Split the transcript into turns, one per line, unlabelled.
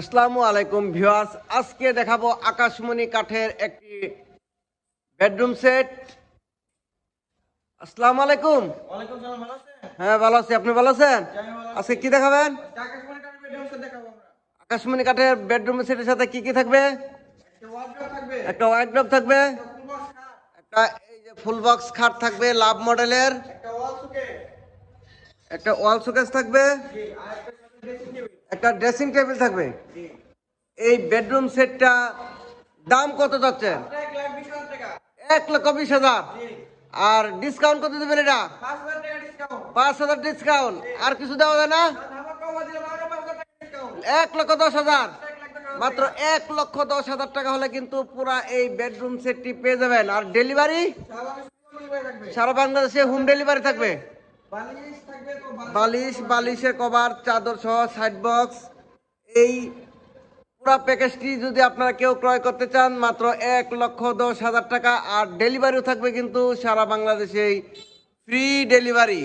আসসালামু আলাইকুম ভিউয়ার্স আজকে দেখাবো আকাশমণি কাঠের একটি বেডরুম সেট। আসসালামু আলাইকুম। হ্যাঁ ভালো আছি। আপনি ভালো আছেন। আজকে কি দেখাবেন?
আকাশমণি কাঠের বেডরুম
সেটের সাথে কি কি থাকবে?
একটা ওয়ার্ডরোব থাকবে।
একটা এই যে ফুল বক্স খাট থাকবে লাভ মডেলের।
একটা ওয়াল
শোকেস থাকবে।
একটা ড্রেসিং টেবিল
থাকবে। এই বেডরুম সেটটা দাম কত যাচ্ছে?
এক
লক্ষ বিশ হাজার। আর ডিসকাউন্ট কত দেবেন এটা?
পাঁচ হাজার ডিসকাউন্ট
আর কিছু দেওয়া যায় না? এক লক্ষ দশ হাজার। মাত্র এক লক্ষ দশ হাজার টাকা হলে কিন্তু পুরা এই বেডরুম সেটটি পেয়ে যাবেন। আর ডেলিভারি সারা বাংলাদেশে হোম ডেলিভারি থাকবে।
বালিশ বালিশ
কভার, চাদর সহ সাইড বক্স এই পুরো প্যাকেজটি যদি আপনারা কেউ ক্রয় করতে চান, মাত্র এক লক্ষ দশ হাজার টাকা। আর ডেলিভারিও থাকবে কিন্তু সারা বাংলাদেশেই। Free delivery